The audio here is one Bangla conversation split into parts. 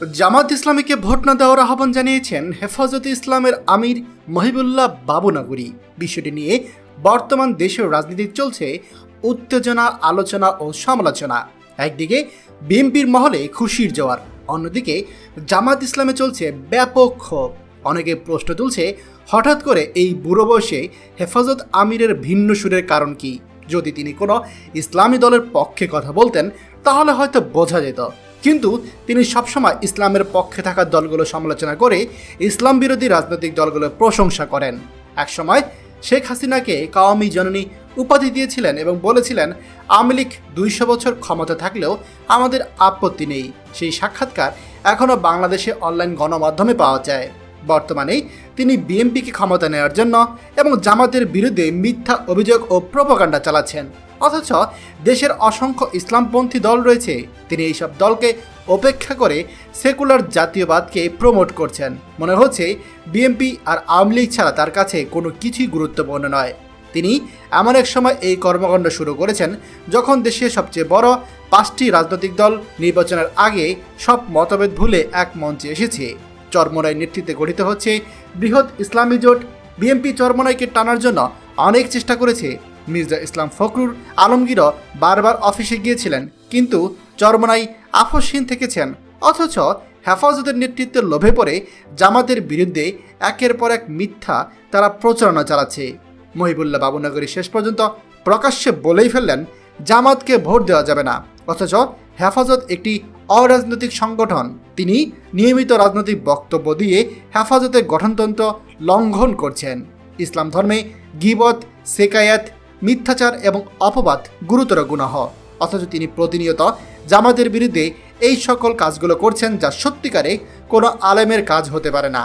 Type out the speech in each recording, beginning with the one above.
জামাত ইসলামীকে ভোট না দেওয়ার আহ্বান জানিয়েছেন হেফাজতে ইসলামের আমির মহিবুল্লাহ বাবুনগরী বিষয়টি নিয়ে বর্তমান দেশের রাজনীতি চলছে উত্তেজনা, আলোচনা ও সমালোচনা। একদিকে বিএনপির মহলে খুশির জোয়ার, অন্যদিকে জামাত ইসলামে চলছে ব্যাপক ক্ষোভ। অনেকে প্রশ্ন তুলছে, হঠাৎ করে এই বুড়ো বয়সে হেফাজত আমিরের ভিন্ন সুরের কারণ কি? যদি তিনি কোনো ইসলামী দলের পক্ষে কথা বলতেন, তাহলে হয়তো বোঝা যেত। কিন্তু তিনি সবসময় ইসলামের পক্ষে থাকা দলগুলো সমালোচনা করে ইসলাম বিরোধী রাজনৈতিক দলগুলোর প্রশংসা করেন। একসময় শেখ হাসিনাকে কাওয়ামী জননী উপাধি দিয়েছিলেন এবং বলেছিলেন, আওয়ামী লীগ দুইশো বছর ক্ষমতা থাকলেও আমাদের আপত্তি নেই। সেই সাক্ষাৎকার এখনও বাংলাদেশে অনলাইন গণমাধ্যমে পাওয়া যায়। বর্তমানে তিনি বিএনপিকে ক্ষমতা নেওয়ার জন্য এবং জামাতের বিরুদ্ধে মিথ্যা অভিযোগ ও প্রোপাগান্ডা চালাচ্ছেন। অথচ দেশের অসংখ্য ইসলামপন্থী দল রয়েছে। তিনি এইসব দলকে উপেক্ষা করে সেকুলার জাতীয়বাদকে প্রমোট করছেন। মনে হচ্ছে বিএনপি আর আওয়ামী লীগ ছাড়া তার কাছে কোনো কিছুই গুরুত্বপূর্ণ নয়। তিনি এমন এক সময় এই কর্মকাণ্ড শুরু করেছেন যখন দেশের সবচেয়ে বড় পাঁচটি রাজনৈতিক দল নির্বাচনের আগে সব মতভেদ ভুলে এক মঞ্চে এসেছে। চরমনায় নেতৃত্বে গঠিত হচ্ছে বৃহৎ ইসলামী জোট। বিএনপি চরমনাইকে টানার জন্য অনেক চেষ্টা করেছে। মির্জা ইসলাম ফখরুর আলমগীরও বারবার অফিসে গিয়েছিলেন, কিন্তু চরমনাই আপসহীন থেকেছেন। অথচ হেফাজতের নেতৃত্বের লোভে পড়ে জামাতের বিরুদ্ধে একের পর এক মিথ্যা তারা প্রচারণা চালাচ্ছে। মহিবুল্লাহ বাবুনগরী শেষ পর্যন্ত প্রকাশ্যে বলেই ফেললেন, জামাতকে ভোট দেওয়া যাবে না। অথচ হেফাজত একটি অরাজনৈতিক সংগঠন। তিনি নিয়মিত রাজনৈতিক বক্তব্য দিয়ে হেফাজতের গঠনতন্ত্র লঙ্ঘন করছেন। ইসলাম ধর্মে গিবত, সেকায়াত মিথ্যাচার এবং অপবাদ গুরুতর গুনাহ। অথচ তিনি প্রতিনিয়ত জামাতের বিরুদ্ধে এই সকল কাজগুলো করছেন যা সত্যিকারে কোনো আলেমের কাজ হতে পারে না।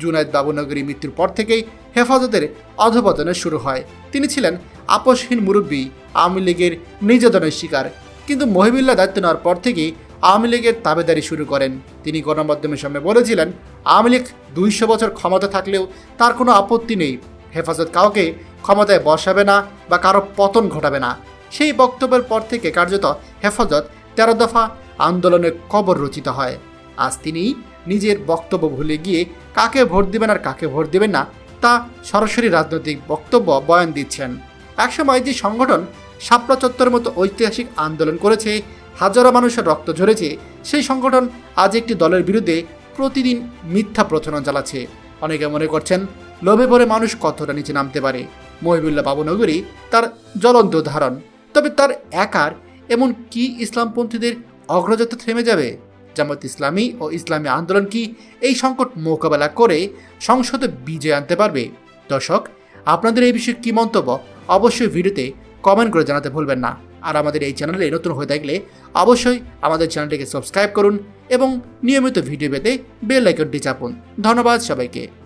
জুনায়দ বাবুনগরী মৃত্যুর পর থেকেই হেফাজতের অধপতনের শুরু হয়। তিনি ছিলেন আপসহীন মুরব্বী, আওয়ামী লীগের নির্যাতনের শিকার। কিন্তু মহিবুল্লাহ দায়িত্ব নেওয়ার পর থেকেই আওয়ামী লীগের তাবেদারি শুরু করেন। তিনি গণমাধ্যমের সামনে বলেছিলেন, আওয়ামী লীগ দুইশো বছর ক্ষমতা থাকলেও তার কোনো আপত্তি নেই। হেফাজত কাউকে ক্ষমতায় বসাবে না বা কারও পতন ঘটাবে না। সেই বক্তব্যের পর থেকে কার্যত হেফাজত তেরো দফা আন্দোলনের কবর রচিত হয়। আজ তিনি নিজের বক্তব্য ভুলে গিয়ে কাকে ভোট দেবেন আর কাকে ভোট দেবেন না, তা সরাসরি রাজনৈতিক বক্তব্য বয়ান দিচ্ছেন। একসময় যে সংগঠন শাপলা চত্বরের মতো ঐতিহাসিক আন্দোলন করেছে, হাজারো মানুষের রক্ত ঝরেছে, সেই সংগঠন আজ একটি দলের বিরুদ্ধে প্রতিদিন মিথ্যা প্রচারণা চালাচ্ছে। অনেকে মনে করছেন লোভে পড়ে মানুষ কতটা নিচে নামতে পারে? মহিবুল্লাহ বাবুনগরী তার জ্বলন্ত উদাহরণ। তবে তার একার এমন কি ইসলামপন্থীদের অগ্রযাত্রা থেমে যাবে? জামাত ইসলামী ও ইসলামী আন্দোলন কি এই সংকট মোকাবেলা করে সংসদে বিজয় আনতে পারবে? দর্শক, আপনাদের এই বিষয়ে কী মন্তব্য অবশ্যই ভিডিওতে কমেন্ট করে জানাতে ভুলবেন না। আর আমাদের এই চ্যানেলে নতুন হয়ে থাকলে অবশ্যই আমাদের চ্যানেলটিকে সাবস্ক্রাইব করুন এবং নিয়মিত ভিডিও পেতে বেল আইকনটি চাপুন। ধন্যবাদ সবাইকে।